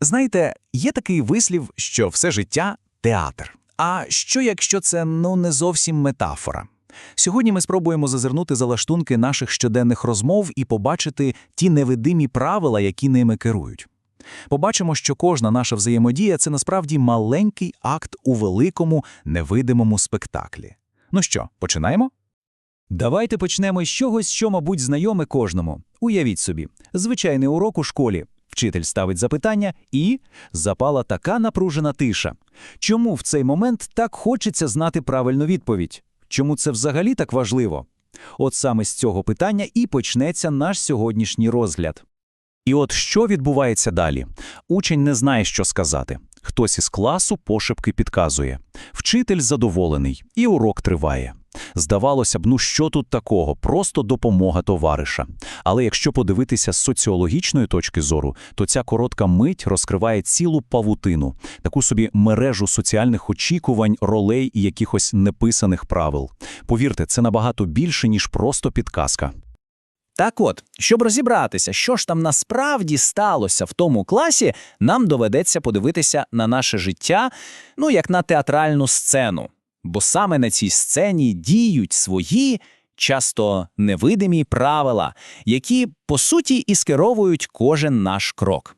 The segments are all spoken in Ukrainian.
Знаєте, є такий вислів, що все життя театр. А що якщо це ну не зовсім метафора? Сьогодні ми спробуємо зазирнути за лаштунки наших щоденних розмов і побачити ті невидимі правила, які ними керують. Побачимо, що кожна наша взаємодія це насправді маленький акт у великому невидимому спектаклі. Ну що, починаємо? Давайте почнемо з чогось, що, мабуть, знайоме кожному. Уявіть собі, звичайний урок у школі. Вчитель ставить запитання і запала така напружена тиша. Чому в цей момент так хочеться знати правильну відповідь? Чому це взагалі так важливо? От саме з цього питання і почнеться наш сьогоднішній розгляд. І от що відбувається далі? Учень не знає, що сказати. Хтось із класу пошепки підказує. Вчитель задоволений, і урок триває. Здавалося б, ну що тут такого? Просто допомога товариша. Але якщо подивитися з соціологічної точки зору, то ця коротка мить розкриває цілу павутину, таку собі мережу соціальних очікувань, ролей і якихось неписаних правил. Повірте, це набагато більше, ніж просто підказка. Так от, щоб розібратися, що ж там насправді сталося в тому класі, нам доведеться подивитися на наше життя, ну як на театральну сцену. Бо саме на цій сцені діють свої, часто невидимі правила, які, по суті, і скеровують кожен наш крок.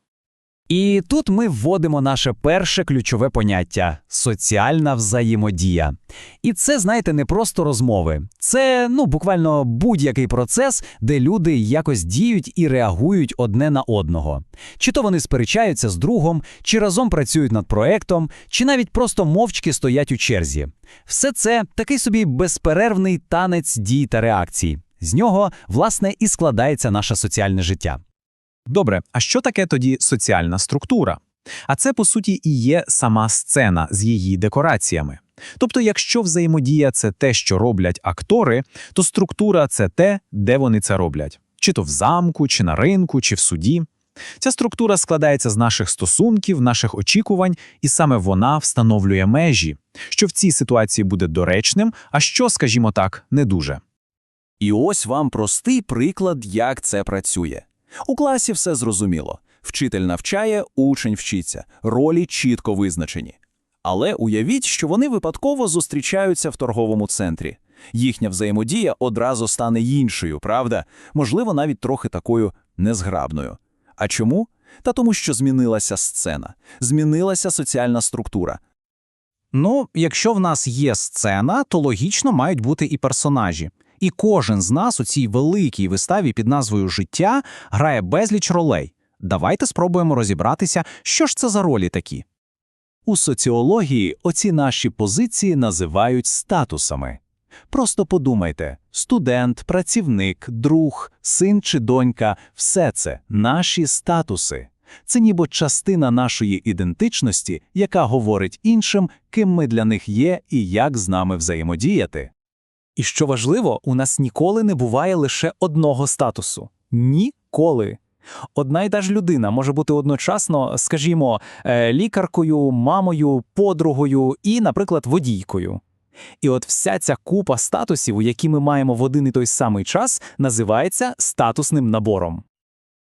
І тут ми вводимо наше перше ключове поняття соціальна взаємодія. І це, знаєте, не просто розмови, це ну буквально будь-який процес, де люди якось діють і реагують одне на одного. Чи то вони сперечаються з другом, чи разом працюють над проектом, чи навіть просто мовчки стоять у черзі. Все це такий собі безперервний танець дій та реакцій. З нього, власне, і складається наше соціальне життя. Добре, а що таке тоді соціальна структура? А це, по суті, і є сама сцена з її декораціями. Тобто, якщо взаємодія це те, що роблять актори, то структура це те, де вони це роблять, чи то в замку, чи на ринку, чи в суді. Ця структура складається з наших стосунків, наших очікувань, і саме вона встановлює межі, що в цій ситуації буде доречним, а що, скажімо так, не дуже. І ось вам простий приклад, як це працює. У класі все зрозуміло. Вчитель навчає, учень вчиться, ролі чітко визначені. Але уявіть, що вони випадково зустрічаються в торговому центрі. Їхня взаємодія одразу стане іншою, правда? Можливо, навіть трохи такою незграбною. А чому? Та тому, що змінилася сцена, змінилася соціальна структура. Ну, якщо в нас є сцена, то логічно мають бути і персонажі. І кожен з нас у цій великій виставі під назвою Життя грає безліч ролей. Давайте спробуємо розібратися, що ж це за ролі такі. У соціології оці наші позиції називають статусами. Просто подумайте: студент, працівник, друг, син чи донька все це наші статуси. Це ніби частина нашої ідентичності, яка говорить іншим, ким ми для них є і як з нами взаємодіяти. І що важливо, у нас ніколи не буває лише одного статусу. Ніколи. Одна й та ж людина може бути одночасно, скажімо, е, лікаркою, мамою, подругою і, наприклад, водійкою. І от вся ця купа статусів, які ми маємо в один і той самий час, називається статусним набором.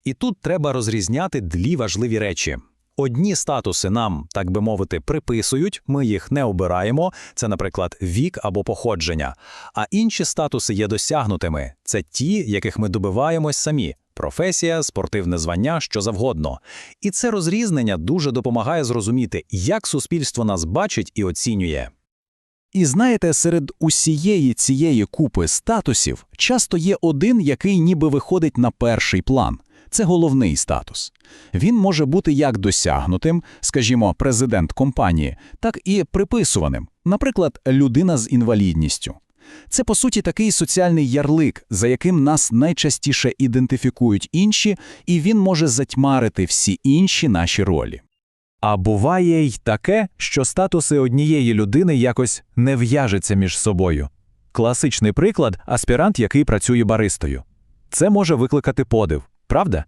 І тут треба розрізняти дві важливі речі. Одні статуси нам, так би мовити, приписують, ми їх не обираємо, це, наприклад, вік або походження. А інші статуси є досягнутими це ті, яких ми добиваємось самі професія, спортивне звання, що завгодно. І це розрізнення дуже допомагає зрозуміти, як суспільство нас бачить і оцінює. І знаєте, серед усієї цієї купи статусів часто є один, який ніби виходить на перший план. Це головний статус. Він може бути як досягнутим, скажімо, президент компанії, так і приписуваним, наприклад, людина з інвалідністю. Це, по суті, такий соціальний ярлик, за яким нас найчастіше ідентифікують інші, і він може затьмарити всі інші наші ролі. А буває й таке, що статуси однієї людини якось не в'яжуться між собою. Класичний приклад аспірант, який працює баристою. Це може викликати подив, правда?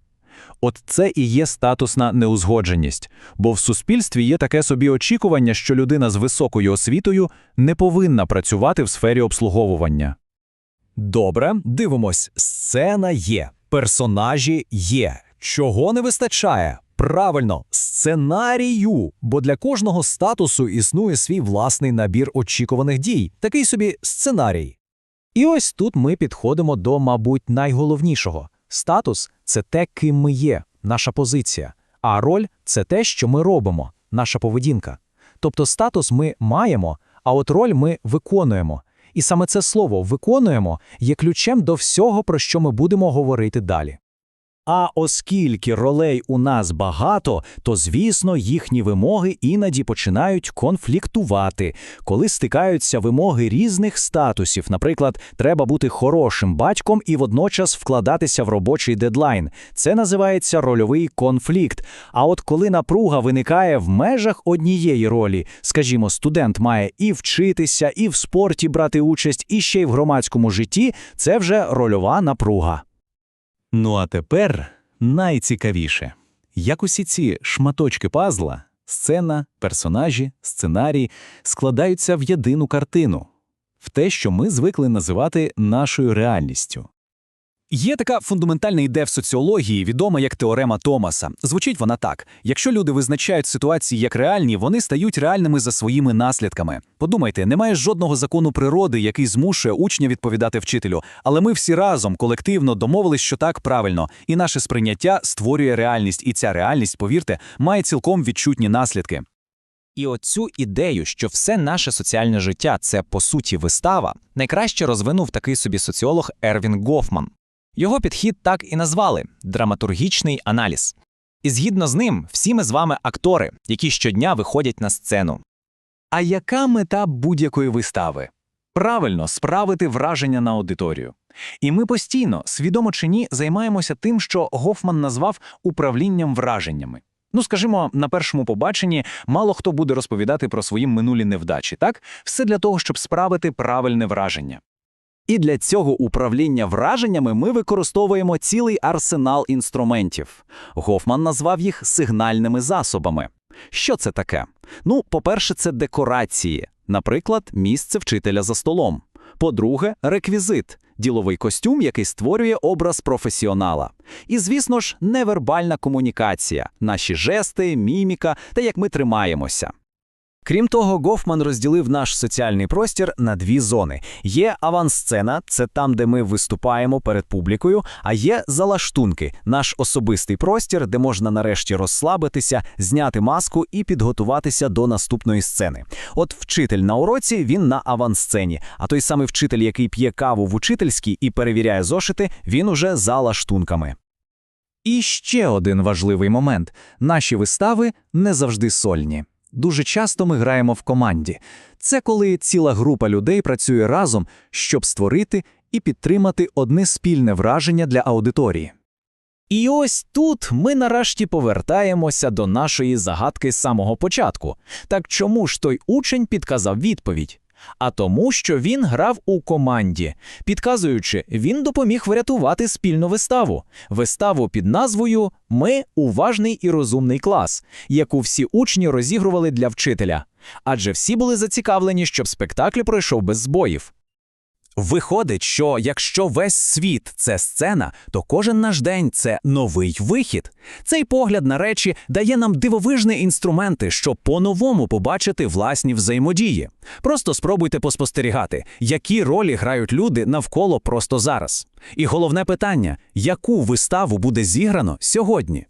От це і є статусна неузгодженість, бо в суспільстві є таке собі очікування, що людина з високою освітою не повинна працювати в сфері обслуговування. Добре, дивимось. Сцена є, персонажі є. Чого не вистачає? Правильно, сценарію, бо для кожного статусу існує свій власний набір очікуваних дій, такий собі сценарій. І ось тут ми підходимо до, мабуть, найголовнішого. Статус це те, ким ми є, наша позиція, а роль це те, що ми робимо, наша поведінка. Тобто статус ми маємо, а от роль ми виконуємо. І саме це слово виконуємо є ключем до всього, про що ми будемо говорити далі. А оскільки ролей у нас багато, то, звісно, їхні вимоги іноді починають конфліктувати, коли стикаються вимоги різних статусів. Наприклад, треба бути хорошим батьком і водночас вкладатися в робочий дедлайн. Це називається рольовий конфлікт. А от коли напруга виникає в межах однієї ролі, скажімо, студент має і вчитися, і в спорті брати участь, і ще й в громадському житті, це вже рольова напруга. Ну а тепер найцікавіше. Як усі ці шматочки пазла, сцена, персонажі, сценарій складаються в єдину картину, в те, що ми звикли називати нашою реальністю. Є така фундаментальна ідея в соціології, відома як теорема Томаса. Звучить вона так: якщо люди визначають ситуації як реальні, вони стають реальними за своїми наслідками. Подумайте, немає жодного закону природи, який змушує учня відповідати вчителю. Але ми всі разом колективно домовились, що так правильно, і наше сприйняття створює реальність, і ця реальність, повірте, має цілком відчутні наслідки. І оцю ідею, що все наше соціальне життя це по суті вистава, найкраще розвинув такий собі соціолог Ервін Гофман. Його підхід так і назвали драматургічний аналіз. І згідно з ним, всі ми з вами актори, які щодня виходять на сцену. А яка мета будь-якої вистави? Правильно справити враження на аудиторію. І ми постійно, свідомо чи ні, займаємося тим, що Гофман назвав управлінням враженнями. Ну, скажімо, на першому побаченні мало хто буде розповідати про свої минулі невдачі, так? Все для того, щоб справити правильне враження. І для цього управління враженнями ми використовуємо цілий арсенал інструментів. Гофман назвав їх сигнальними засобами. Що це таке? Ну, по-перше, це декорації, наприклад, місце вчителя за столом. По-друге, реквізит діловий костюм, який створює образ професіонала. І, звісно ж, невербальна комунікація, наші жести, міміка та як ми тримаємося. Крім того, Гофман розділив наш соціальний простір на дві зони: є авансцена, це там, де ми виступаємо перед публікою, а є залаштунки, наш особистий простір, де можна нарешті розслабитися, зняти маску і підготуватися до наступної сцени. От вчитель на уроці він на авансцені, а той самий вчитель, який п'є каву в учительській і перевіряє зошити, він уже за лаштунками. І ще один важливий момент: наші вистави не завжди сольні. Дуже часто ми граємо в команді. Це коли ціла група людей працює разом, щоб створити і підтримати одне спільне враження для аудиторії. І ось тут ми нарешті повертаємося до нашої загадки з самого початку. Так чому ж той учень підказав відповідь? А тому, що він грав у команді. Підказуючи, він допоміг врятувати спільну виставу. Виставу під назвою Ми уважний і розумний клас, яку всі учні розігрували для вчителя. Адже всі були зацікавлені, щоб спектакль пройшов без збоїв. Виходить, що якщо весь світ це сцена, то кожен наш день це новий вихід. Цей погляд на речі дає нам дивовижні інструменти, щоб по-новому побачити власні взаємодії. Просто спробуйте поспостерігати, які ролі грають люди навколо просто зараз. І головне питання: яку виставу буде зіграно сьогодні?